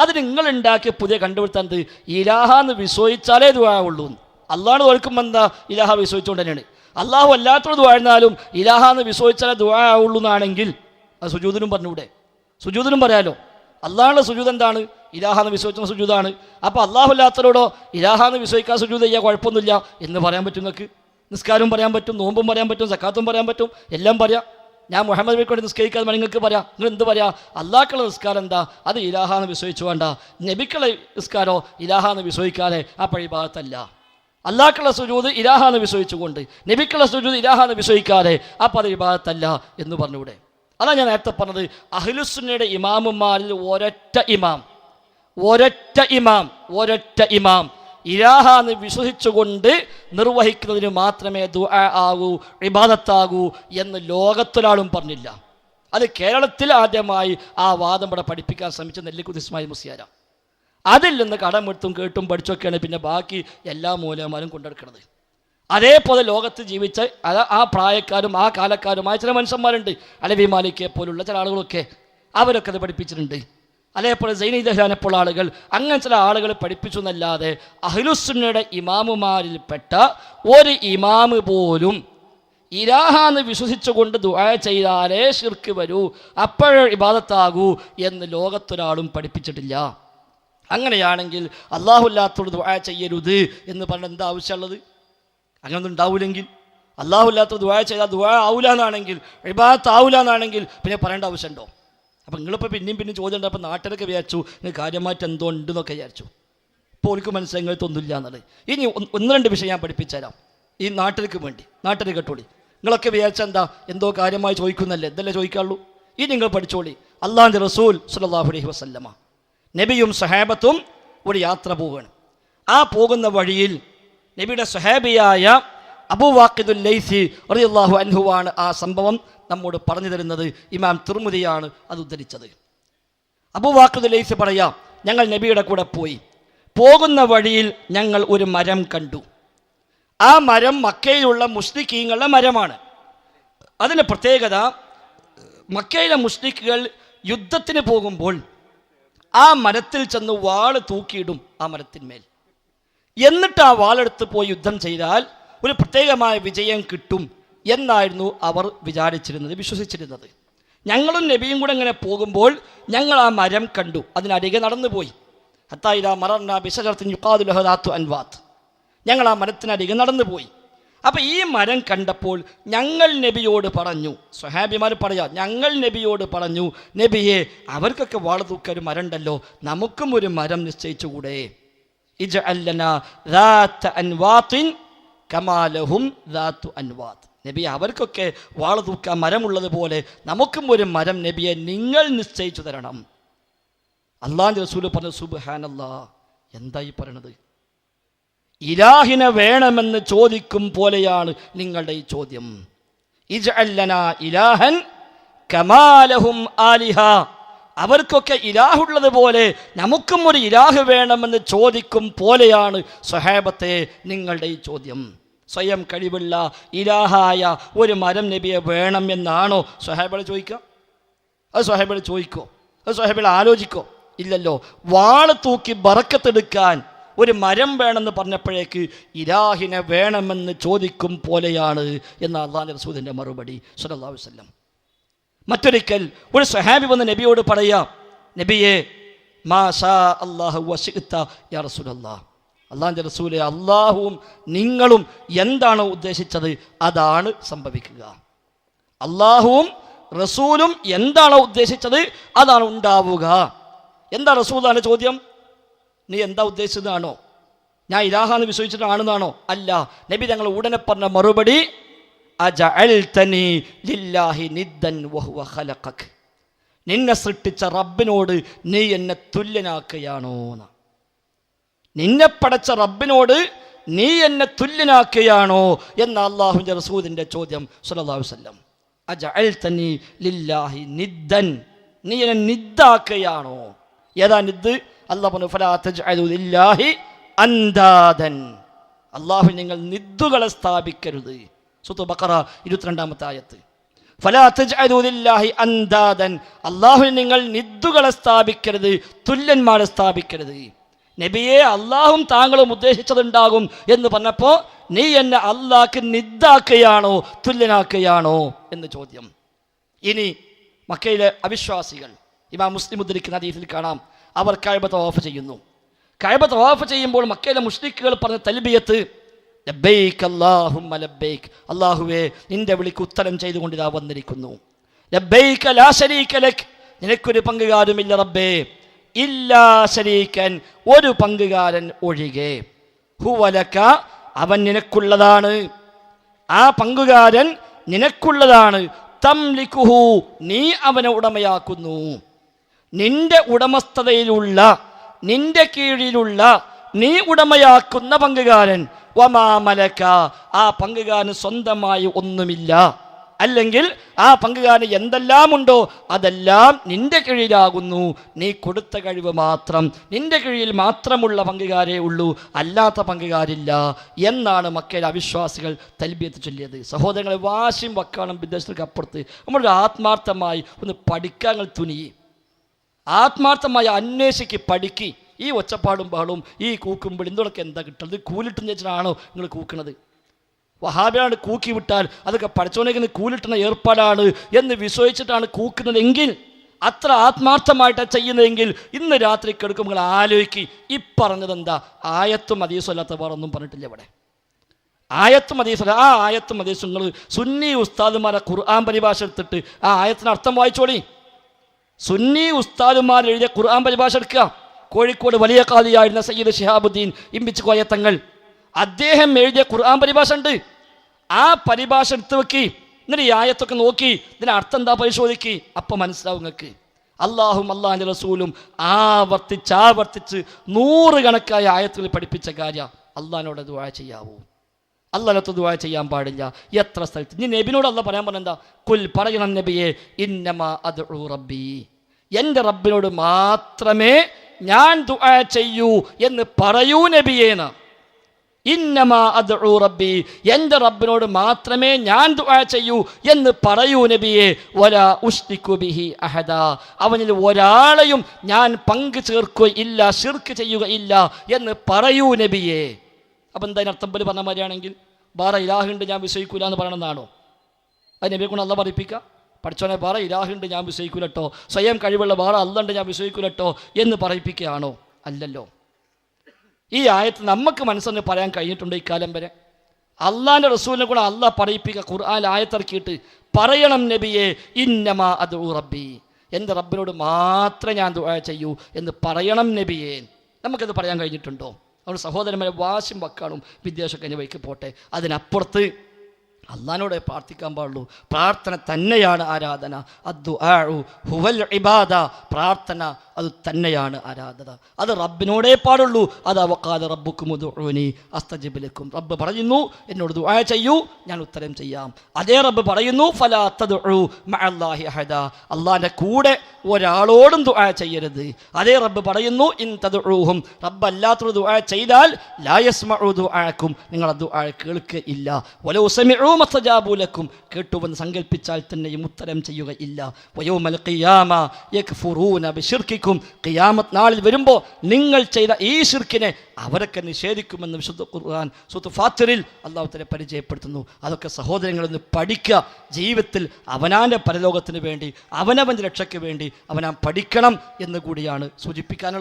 അത് നിങ്ങൾ ഉണ്ടാക്കിയ പുതിയ കണ്ടുപിടുത്തം എന്ത്? ഇലാഹ എന്ന് വിശ്വസിച്ചാലേ ദുആ അള്ളാഹാണ് അള്ളാഹ് തോൽക്കുമ്പോൾ എന്താ? ഇലാഹ വിശ്വസിച്ചുകൊണ്ട് തന്നെയാണ് അള്ളാഹു അല്ലാത്തത് ദുവാഴ്ന്നാലും ഇലാഹ എന്ന് വിശ്വസിച്ചാലേ ദുആ ഉള്ളൂ എന്നാണെങ്കിൽ അത് സുജൂദിനും പറഞ്ഞൂടെ സുജൂദിനും പറയാലോ? അള്ളാഹുടെ സുജൂദ് എന്താണ്? ഇലാഹ എന്ന് വിശ്വസിച്ച സുജൂദാണ് അപ്പോൾ അള്ളാഹു അല്ലാത്തവരോടോ ഇലാഹ എന്ന് വിശ്വസിക്കാൻ സുജൂദ് ചെയ്യാൻ കുഴപ്പമൊന്നുമില്ല എന്ന് പറയാൻ പറ്റും നിങ്ങൾക്ക്. നിസ്കാരവും പറയാൻ പറ്റും നോമ്പും പറയാൻ പറ്റും സക്കാത്തും പറയാൻ പറ്റും എല്ലാം പറയാം. ഞാൻ മുഹമ്മദ് നബിക്ക് വേണ്ടി നിസ്കരിക്കാൻ നിങ്ങൾക്ക് പറയാം. നിങ്ങൾ എന്ത് പറയാ? അള്ളാഹ്ക്കുള്ള നിസ്കാരം എന്താ? അത് ഇലാഹാന്ന് വിശ്വസിച്ചു വേണ്ട. നബിക്കുള്ള നിസ്കാരോ ഇലാഹാന്ന് വിശ്വസിക്കാതെ ആ പഴിഭാഗത്തല്ല അള്ളാഹ്ക്കുള്ള സുജൂത് ഇലാഹാന്ന് വിശ്വസിച്ചുകൊണ്ട് നബിക്കുള്ള സുജൂത് ഇലാഹാന്ന് വിശ്വസിക്കാതെ ആ പഴിഭാഗത്തല്ല എന്ന് പറഞ്ഞൂടെ അതാണ് ഞാൻ നേരത്തെ പറഞ്ഞത് അഹ്ലുസുന്നയുടെ ഇമാമുമാരിൽ ഒരൊറ്റ ഇമാം ഒരൊറ്റ ഇമാം ഒരൊറ്റ ഇമാം ഇലാഹ എന്ന് വിശ്വസിച്ചുകൊണ്ട് നിർവഹിക്കുന്നതിന് മാത്രമേ ദുആ ആകൂ ഇബാദത്താകൂ എന്ന് ലോകത്തൊരാളും പറഞ്ഞില്ല. അത് കേരളത്തിൽ ആദ്യമായി ആ വാദം ഇവിടെ പഠിപ്പിക്കാൻ ശ്രമിച്ച നെല്ലിക്കുതി ഇസ്മായിൽ മുസിയാര. അതിൽ നിന്ന് കടമെടുത്തും കേട്ടും പഠിച്ചൊക്കെയാണ് പിന്നെ ബാക്കി എല്ലാ മൂലമാരും കൊണ്ടെടുക്കുന്നത് അതേപോലെ ലോകത്ത് ജീവിച്ച ആ പ്രായക്കാരും ആ കാലക്കാരുമായ ചില മനുഷ്യന്മാരുണ്ട്. അലവി മാലിക്കെ പോലുള്ള ചില ആളുകളൊക്കെ അവരൊക്കെ അത് പഠിപ്പിച്ചിട്ടുണ്ട്. അതേപോലെ സൈനി ദഹ്ലാനെ ആളുകൾ അങ്ങനെ ചില ആളുകൾ പഠിപ്പിച്ചു എന്നല്ലാതെ അഹ്ലുസുന്നയുടെ ഇമാമുമാരിൽപ്പെട്ട ഒരു ഇമാമ് പോലും ഇലാഹാന്ന് വിശ്വസിച്ചുകൊണ്ട് ദുആ ചെയ്താലേ ശിർക്ക് വരൂ അപ്പോഴേ ഇബാദത്താകൂ എന്ന് ലോകത്തൊരാളും പഠിപ്പിച്ചിട്ടില്ല. അങ്ങനെയാണെങ്കിൽ അള്ളാഹുല്ലാത്തോട് ദുആ ചെയ്യരുത് എന്ന് പറഞ്ഞാൽ എന്താ ആവശ്യമുള്ളത്? അങ്ങനൊന്നും ഉണ്ടാവില്ലെങ്കിൽ അള്ളാഹുല്ലാത്ത ദുആ ചെയ്താൽ ദുആ ആവൂല എന്നാണെങ്കിൽ ഇബാദത്ത് ആവൂല എന്നാണെങ്കിൽ പിന്നെ പറയേണ്ട ആവശ്യമുണ്ടോ? അപ്പം നിങ്ങളിപ്പോൾ പിന്നെയും പിന്നെയും ചോദ്യം ഉണ്ട് നാട്ടിലൊക്കെ വിചാരിച്ചു കാര്യമായിട്ട് എന്തോ ഉണ്ടെന്നൊക്കെ വിചാരിച്ചു. ഇപ്പോൾ ഒരിക്കലും മനസ്സിലായി എന്നുള്ളത്. ഇനി ഒന്ന് രണ്ട് വിഷയം ഞാൻ പഠിപ്പിച്ചുതരാം. ഈ നാട്ടിലേക്ക് വേണ്ടി നാട്ടിൽ കേട്ടോളി. നിങ്ങളൊക്കെ വിചാരിച്ചാൽ എന്താ എന്തോ കാര്യമായി ചോദിക്കുന്നല്ലേ എന്തല്ലേ ചോദിക്കാള്ളൂ ഇനി നിങ്ങൾ പഠിച്ചോളി. അള്ളാഹിന്റെ റസൂൽ സുലല്ലാഹു അലൈഹി വസല്ലമ. നബിയും സഹാബത്തും ഒരു യാത്ര പോവുകയാണ്. ആ പോകുന്ന വഴിയിൽ നബിയുടെ സഹാബിയായ അബൂ വാക്കിദുൽ ലൈസി റളിയല്ലാഹു അൻഹുവാണ് ആ സംഭവം നമ്മോട് പറഞ്ഞു തരുന്നത്. ഇമാം തിർമുതിയാണ് അത് ഉദ്ധരിച്ചത്. അബൂ വാക്കിദുൽ ലൈസി പറയാം ഞങ്ങൾ നബിയുടെ കൂടെ പോയി. പോകുന്ന വഴിയിൽ ഞങ്ങൾ ഒരു മരം കണ്ടു. ആ മരം മക്കയിലുള്ള മുസ്ലിഖീങ്ങളുടെ മരമാണ്. അതിന്റെ പ്രത്യേകത മക്കയിലെ മുസ്ലിഖുകൾ യുദ്ധത്തിന് പോകുമ്പോൾ ആ മരത്തിൽ ചെന്ന് വാൾ തൂക്കിയിടും ആ മരത്തിന്മേൽ. എന്നിട്ട് ആ വാളെടുത്ത് പോയി യുദ്ധം ചെയ്താൽ ഒരു പ്രത്യേകമായ വിജയം കിട്ടും എന്നായിരുന്നു അവർ വിചാരിച്ചിരുന്നത് വിശ്വസിച്ചിരുന്നത്. ഞങ്ങളും നബിയും കൂടെ ഇങ്ങനെ പോകുമ്പോൾ ഞങ്ങൾ ആ മരം കണ്ടു അതിനരികെ നടന്നുപോയി. ഹത്തായിര മറന്ന ബിഷകർത്തിൻ യുക്കാദു ലഹദാത്തു അൻവാത്ത്. ഞങ്ങൾ ആ മരത്തിനരികെ നടന്നുപോയി. അപ്പോൾ ഈ മരം കണ്ടപ്പോൾ ഞങ്ങൾ നബിയോട് പറഞ്ഞു സ്വഹാബിമാർ പറയാ ഞങ്ങൾ നബിയോട് പറഞ്ഞു നബിയെ അവർക്കൊക്കെ വാളതൂക്ക ഒരു മരം ഉണ്ടല്ലോ നമുക്കും ഒരു മരം നിശ്ചയിച്ചുകൂടെ? ഇജ അല്ലന കമാലഹും ദാത്തു അൻവാദ്. നബിയെ അവർക്കൊക്കെ വാള തൂക്കാൻ മരമുള്ളതുപോലെ നമുക്കും ഒരു മരം നബിയെ നിങ്ങൾ നിശ്ചയിച്ചു തരണം. അള്ളാഹ് റസൂൽ പറഞ്ഞു സുബാനല്ലാ എന്തായി പറയണത്? ഇലാഹിനെ വേണമെന്ന് ചോദിക്കും പോലെയാണ് നിങ്ങളുടെ ഈ ചോദ്യം. ഇജ് അല്ലന ഇലാഹൻ കമാലഹും ആലിഹ. അവർക്കൊക്കെ ഇലാഹുള്ളത് പോലെ നമുക്കും ഒരു ഇലാഹ് വേണമെന്ന് ചോദിക്കും പോലെയാണ് സ്വഹാബത്തെ നിങ്ങളുടെ ഈ ചോദ്യം. സ്വയം കഴിവുള്ള ഇലാഹായ ഒരു മരം നബിയെ വേണം എന്നാണോ സ്വഹാബികൾ ചോദിക്കുക? അത് സ്വഹാബികൾ ചോദിക്കോ? അത് സ്വഹാബികൾ ആലോചിക്കോ? ഇല്ലല്ലോ. വാൾ തൂക്കി ബറക്കത്തെടുക്കാൻ ഒരു മരം വേണമെന്ന് പറഞ്ഞപ്പോഴേക്ക് ഇലാഹിനെ വേണമെന്ന് ചോദിക്കും പോലെയാണ് എന്ന അള്ളാഹ് റസൂദിന്റെ മറുപടി. സുലല്ലാ വസല്ലം. മറ്റൊരിക്കൽ ഒരു സഹാബി വന്ന് നബിയോട് പറയാം നബിയെ മാഷാ വശിഅ്ത യാ റസൂലെ അള്ളാഹുവും നിങ്ങളും എന്താണ് ഉദ്ദേശിച്ചത് അതാണ് സംഭവിക്കുക. അള്ളാഹുവും റസൂലും എന്താണോ ഉദ്ദേശിച്ചത് അതാണ് ഉണ്ടാവുക. എന്താ റസൂലാണ് ചോദ്യം? നീ എന്താ ഉദ്ദേശിച്ചതാണോ ഞാൻ ഇലാഹാന്ന് വിശ്വസിച്ചിട്ടാണെന്നാണോ അല്ല നബി ഞങ്ങൾ ഉടനെ പറഞ്ഞ മറുപടി നിന്നെ സൃഷ്ടിച്ച റബ്ബിനോട് നീ എന്നെ തുല്യനാക്കുകയാണോ എന്ന. നിന്നെ പടച്ച റബ്ബിനോട് നീ എന്നെ തുല്യനാക്കുകയാണോ എന്ന അള്ളാഹുവിന്റെ റസൂദിന്റെ ചോദ്യം സല്ലല്ലാഹു വസല്ലം. അജഅൽതനി ലില്ലാഹി നിദ്ദൻ. നീ എന്നെ നിദ്ദാക്കുകയാണോ? ഏതാ നിദ്? അള്ളാഹു അന്താദൻ അള്ളാഹു നിങ്ങൾ നിദ്ദുകളെ സ്ഥാപിക്കരുത്. സുത്തു ബക്കറ ഇരുപത്തിരണ്ടാമത്തെ ആയത്ത്. അന്താദൻ അള്ളാഹുവിന് നിങ്ങൾ നിദ്ദുകളെ സ്ഥാപിക്കരുത് തുല്യന്മാരെ സ്ഥാപിക്കരുത്. നബിയെ അള്ളാഹും താങ്കളും ഉദ്ദേശിച്ചതുണ്ടാകും എന്ന് പറഞ്ഞപ്പോൾ നീ എന്നെ അള്ളാഹ്ക്ക് നിദ്ദാക്കുകയാണോ തുല്യനാക്കുകയാണോ എന്ന് ചോദ്യം. ഇനി മക്കയിലെ അവിശ്വാസികൾ ഇമാം മുസ്ലിം ഉദ്ധരിക്കുന്ന ഹദീസിൽ കാണാം അവർ കഴബ തവാഫ് ചെയ്യുന്നു. കഴബ തവാഫ് ചെയ്യുമ്പോൾ മക്കയിലെ മുസ്ലിക്കുകൾ പറഞ്ഞ തൽബിയത്ത് ലബ്ബൈക്ക് അല്ലാഹുമ്മ ലബ്ബൈക്ക് അള്ളാഹുവേ നിന്റെ വിളിക്ക് ഉത്തരം ചെയ്തുകൊണ്ട് ഇതാ വന്നിരിക്കുന്നു. ലബ്ബൈക ലാ ശരീക ലക്. നിനക്കൊരു പങ്കുകാരുമില്ല റബ്ബേ. ഇല്ലാ ശരീക്കൻ ഒരു പങ്കുകാരൻ ഒഴികെ. ഹുവലക്ക അവൻ നിനക്കുള്ളതാണ്. ആ പങ്കുകാരൻ നിനക്കുള്ളതാണ്. തംലിക്കുഹു നീ അവനെ ഉടമയാക്കുന്നു. നിന്റെ ഉടമസ്ഥതയിലുള്ള നിന്റെ കീഴിലുള്ള നീ ഉടമയാക്കുന്ന പങ്കുകാരൻ വമാമലക്ക ആ പങ്കുകാരന് സ്വന്തമായി ഒന്നുമില്ല. അല്ലെങ്കിൽ ആ പങ്കുകാരന് എന്തെല്ലാം ഉണ്ടോ അതെല്ലാം നിന്റെ കീഴിലാകുന്നു. നീ കൊടുത്ത കഴിവ് മാത്രം നിന്റെ കീഴിൽ മാത്രമുള്ള പങ്കുകാരേ ഉള്ളൂ അല്ലാത്ത പങ്കുകാരില്ല എന്നാണ് മക്കയിലെ അവിശ്വാസികൾ തൽബിയത്ത് ചൊല്ലിയത്. സഹോദരങ്ങളെ വാശിയും വക്കാണം വിദേശത്തേക്ക് അപ്പുറത്ത്. നമ്മളൊരു ആത്മാർത്ഥമായി ഒന്ന് പഠിക്കാൻ തുനിയി ആത്മാർത്ഥമായി അന്വേഷിക്ക് പഠിക്ക്. ഈ ഒച്ചപ്പാടും ബഹളും ഈ കൂക്കും എന്തൊക്കെ എന്താ കിട്ടുന്നത് കൂലിട്ടെന്ന് വെച്ചിട്ടാണോ നിങ്ങൾ കൂക്കണത്? വഹാബിയാണ് കൂക്കി വിട്ടാൽ അതൊക്കെ പഠിച്ചോനേക്കുന്ന കൂലിട്ടുന്ന ഏർപ്പാടാണ് എന്ന് വിശ്വസിച്ചിട്ടാണ് കൂക്കുന്നതെങ്കിൽ അത്ര ആത്മാർത്ഥമായിട്ടാണ് ചെയ്യുന്നതെങ്കിൽ ഇന്ന് രാത്രി കിടക്കും. നിങ്ങൾ ആലോചിക്ക് ഈ പറഞ്ഞത് എന്താ ആയത്തും അതീസല്ലാത്ത വേറെ ഒന്നും പറഞ്ഞിട്ടില്ല ഇവിടെ. ആയത്തും അതീസല്ല ആ ആയത്തും അതീസും നിങ്ങൾ സുന്നി ഉസ്താദുമാരെ ഖുർആൻ പരിഭാഷ എടുത്തിട്ട് ആ ആയത്തിന് അർത്ഥം വായിച്ചോളി. സുന്നി ഉസ്താദുമാർ എഴുതിയ ഖുർആൻ പരിഭാഷ എടുക്കുക കോഴിക്കോട് വലിയ കാലിയായിരുന്ന സയ്യിദ് ഷിഹാബുദ്ദീൻ ഇമ്പിച്ച് തങ്ങൾ. അദ്ദേഹം എഴുതിയ ഖുർആൻ പരിഭാഷ ഉണ്ട് ആ പരിഭാഷ എടുത്തു വെക്കി. എന്നിട്ട് ഈ ആയത്തൊക്കെ നോക്കി. ഇതിന് അർത്ഥം എന്താ പരിശോധിക്കി? അപ്പം മനസ്സിലാവും നിങ്ങൾക്ക് അള്ളാഹും അള്ളാഹിന്റെ റസൂലും ആവർത്തിച്ച് ആവർത്തിച്ച് നൂറുകണക്കായ ആയത്തുകൾ പഠിപ്പിച്ച കാര്യം. അള്ളഹാനോട് ദുആ ചെയ്യാവൂ. അള്ളാഹത്ത് ദുവാ ചെയ്യാൻ പാടില്ല. എത്ര സ്ഥലത്ത്? ഇനി നബിനോട് അല്ല പറയാൻ പറഞ്ഞെന്താ കുൽ പറയണം നബിയെ ഇന്നമാ അത് റബ്ബി. എന്റെ റബ്ബിനോട് മാത്രമേ ഞാൻ ദുആ ചെയ്യൂ എന്ന് പറയൂ നബിയേന്ന് ഇന്നമാ അത് റബ്ബി എന്റെ റബ്ബിനോട് മാത്രമേ ഞാൻ ദുആ ചെയ്യൂ എന്ന് പറയൂ നബിയെ. വലാ ഉസ്തിക്കു ബിഹി അഹദ. അവനിൽ ഒരാളെയും ഞാൻ പങ്കു ചേർക്കുകയില്ല ഷിർക്ക് ചെയ്യുകയില്ല എന്ന് പറയൂ നബിയെ. അപ്പം എന്താ അർത്ഥം? പോലെ പറഞ്ഞ മാതിരിയാണെങ്കിൽ വേറെ ഇലാഹുണ്ട് ഞാൻ വിശ്വസിക്കൂല എന്ന് പറയണമെന്നാണോ അത് നബിയെ കൊണ്ട് അല്ല പറയിപ്പിക്കുക പഠിച്ചോനെ വേറെ ഇലാഹുണ്ട് ഞാൻ വിശ്വസിക്കൂലട്ടോ. സ്വയം കഴിവുള്ള വേറെ അല്ലുണ്ട് ഞാൻ വിശ്വസിക്കൂലട്ടോ എന്ന് പറയിപ്പിക്കുകയാണോ? അല്ലല്ലോ. ഈ ആയത്ത് നമുക്ക് മനസ്സെന്ന് പറയാൻ കഴിഞ്ഞിട്ടുണ്ട് ഇക്കാലം വരെ? അള്ളാന്റെ റസൂലിനെ കൂടെ അള്ളാഹ് പറയിപ്പിക്കുക ഖുർആൻ ആയത്തിറക്കിയിട്ട് പറയണം നബിയെ ഇന്നമാ അത് റബ്ബി. എന്റെ റബ്ബിനോട് മാത്രമേ ഞാൻ ദുആ ചെയ്യൂ എന്ന് പറയണം നബിയെ. നമുക്കത് പറയാൻ കഴിഞ്ഞിട്ടുണ്ടോ? അതുകൊണ്ട് സഹോദരന്മാരെ വാശിയും വക്കാണും വിദ്യാഭ്യാസ വഴിക്ക് പോട്ടെ. അതിനപ്പുറത്ത് അള്ളഹാനോടെ പ്രാർത്ഥിക്കാൻ പാടുള്ളൂ. പ്രാർത്ഥന തന്നെയാണ് ആരാധന. അദ്ദു ആഴു ഹുവൽ ഇബാദ. പ്രാർത്ഥന അത് തന്നെയാണ് ആരാധന. അത് റബ്ബിനോടേ പാടുള്ളൂ. അത് അവക്കാതെ റബ്ബുക്കും ഉദുനി അസ്തജിബിലേക്കും റബ്ബ് പറയുന്നു എന്നോട് ദുആ ചെയ്യൂ ഞാൻ ഉത്തരം ചെയ്യാം. അതേ റബ്ബ് പറയുന്നു ഫലാ തദ്ഉ മഅല്ലാഹി അഹദ. അള്ളാഹിന്റെ കൂടെ ഒരാളോടും ദുആ ചെയ്യരുത്. അതേ റബ്ബ് പറയുന്നു ഇൻ തദ്ഉഹും. റബ്ബ് അല്ലാത്തൊരു ദുആ ചെയ്താൽ ലാ യസ്മഉ ദുആക്കും. നിങ്ങൾ ദുആ കേൾക്കുകയില്ല വലൗ സമിഉ മസ്തജാബു ലക്കും. കേട്ടുവെന്ന് സങ്കല്പിച്ചാൽ തന്നെയും ഉത്തരം ചെയ്യുകയില്ല വയോമൽ ഖിയാമ യക്ഫുറൂന ബിശിർക്കിക്കും ഖിയാമത്ത് നാളിൽ വരുമ്പോൾ നിങ്ങൾ ചെയ്ത ഈ ഷിർക്കിനെ അവരൊക്കെ നിഷേധിക്കുമെന്ന് വിശുദ്ധ ഖുർആൻ സുത്ത് ഫാത്തിറിൽ അള്ളാഹുത്തിനെ പരിചയപ്പെടുത്തുന്നു. അതൊക്കെ സഹോദരങ്ങളൊന്ന് പഠിക്കുക. ജീവിതത്തിൽ അവനാന്റെ പരലോകത്തിന് വേണ്ടി അവനവന്റെ രക്ഷയ്ക്ക് വേണ്ടി അവനാൻ പഠിക്കണം എന്ന് കൂടിയാണ് സൂചിപ്പിക്കാനുള്ളത്.